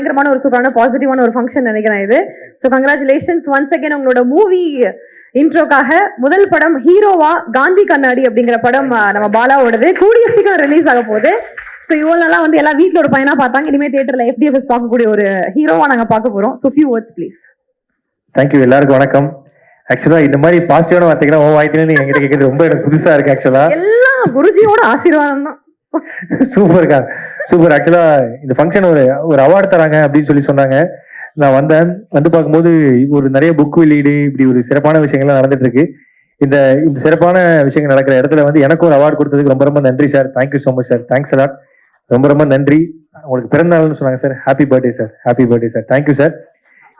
பயங்கரமான ஒரு சூப்பரான பாசிட்டிவான ஒரு ஃபங்க்ஷன் நினைக்கிறேன் இது. ஸோ கங்க்ராச்சுலேஷன்ஸ் ஒன்ஸ் அகைன் உங்களோட மூவி இன்ட்ரோக்காக முதல் படம் ஹீரோவா காந்தி கண்ணாடி அப்படிங்கிற படம் நம்ம பாலாவோடது. கூடிய சீக்கிரம் ரிலீஸ் ஆக போகுது. ஸோ இவ்வளோ வந்து எல்லா வீட்டில் ஒரு பையனா பார்த்தாங்க. இனிமேல் தியேட்டர்ல எஃப்டிஎஃப்எஸ் பார்க்கக்கூடிய ஒரு ஹீரோவா நாங்க பார்க்க போறோம். So few words please thank you எல்லாருக்கும் வணக்கம். ஆக்சுவலா இந்த மாதிரி பாசிட்டிவான வார்த்தைகள் உன் வாய்த்திலே என்கிட்ட கேட்கறது ரொம்ப எனக்கு புதுசா இருக்கு ஆக்சுவலா எல்லாம் குருஜியோட ஆசீர்வாதம் தான் சூப்பர் கார் சூப்பர் ஆக்சுவலா இந்த ஃபங்க்ஷன் ஒரு ஒரு அவார்டு தராங்க அப்படின்னு சொல்லி சொன்னாங்க. நான் வந்தேன். வந்து பார்க்கும்போது ஒரு நிறைய புக் வெளியீடு இப்படி ஒரு சிறப்பான விஷயங்கள்லாம் நடந்துட்டு இருக்கு. இந்த இந்த சிறப்பான விஷயங்கள் நடக்கிற இடத்துல வந்து எனக்கு ஒரு அவார்டு கொடுத்ததுக்கு ரொம்ப ரொம்ப நன்றி sir thank you so much sir thanks a lot ரொம்ப ரொம்ப நன்றி. உங்களுக்கு பிறந்த நாள்னு சொன்னாங்க sir happy birthday sir happy birthday sir thank you sir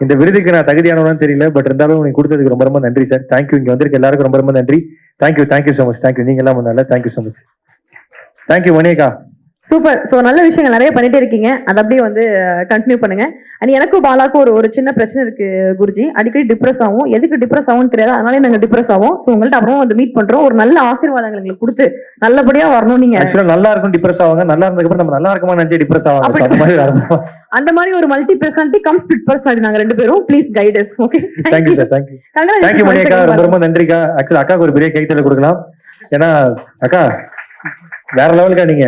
இந்த விருதுக்கு நான் தகுதியானவனு தெரியல பட் இருந்தாலும் நீங்க கொடுத்ததுக்கு ரொம்ப ரொம்ப நன்றி சார் தேங்க்யூ இங்க வந்திருக்க எல்லாருக்கும் ரொம்ப ரொம்ப நன்றி. Thank you thank you so much thank you நீங்க எல்லாம் முன்னால thank you so much thank you மணியக்கா super so நல்ல விஷயங்கள் நிறைய பண்ணிட்டே இருக்கீங்க. அதை அப்படியே வந்து கண்டினியூ பண்ணுங்க. அண்ட் எனக்கும் பாலாக்கும் ஒரு ஒரு சின்ன பிரச்சனை இருக்கு குருஜி. அடிக்கடி டிப்ரெஸ் ஆகும். எதுக்கு டிப்ரெஸ் ஆகும்னு தெரியாது. அதனாலே நாங்க டிப்ரெஸ் ஆகும் ஸோ உங்கள்ட்ட அப்புறம் வந்து மீட் பண்றோம். ஒரு நல்ல ஆசீர்வாதங்கள் எங்களுக்கு கொடுத்து நல்லபடியா வரணும் நீங்க. ஆக்சுவலா நல்லா இருக்கும் டிப்ரெஸ் ஆவாங்க. நல்லா இருந்ததுக்கு நம்ம நல்லா இருக்குமா நினைச்சு டிப்ரெஸ் ஆவாங்க. So, அந்த மாதிரி அந்த மாதிரி ஒரு multi personality cum split personality நாங்க ரெண்டு பேரும் please guide us okay thank you sir thank you thank you மணியக்கா ரொம்ப ரொம்ப நன்றிக்கா. ஆக்சுவலா அக்காவுக்கு ஒரு பெரிய கைத்தல கொடுக்கலாம். ஏன்னா அக்கா வேற லெவலுக்கா நீங்க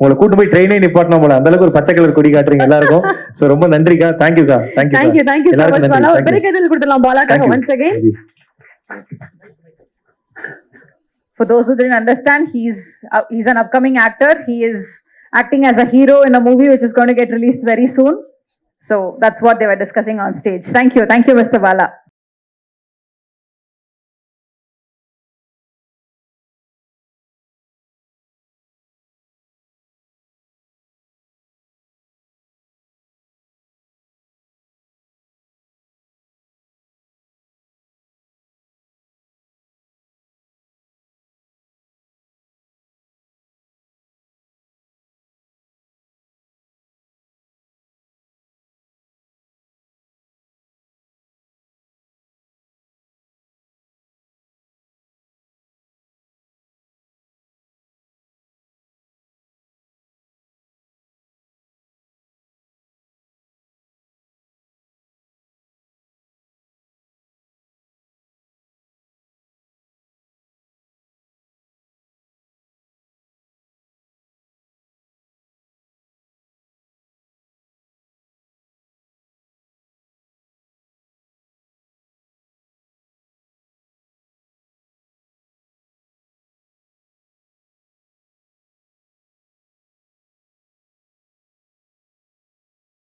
உங்களை கூட்டு போய் ட்ரெயினே நிப்பாட்டணும் போல அந்த அளவுக்கு ஒரு பச்சை கலர் கொடி காட்டுறீங்க எல்லாருக்கும் சோ ரொம்ப நன்றிக்கா தேங்க்யூக்கா thank you thank you thank you எல்லாருக்கும் மச். பாலா ஒரு பெரிய கைதல் கொடுத்துடலாம் பாலாக்காக. Once again For those who didn't understand, he's uh, he's an upcoming actor. He is acting as a hero in a movie which is going to get released very soon. So that's what they were discussing on stage. Thank you, thank you, Mr. Bala.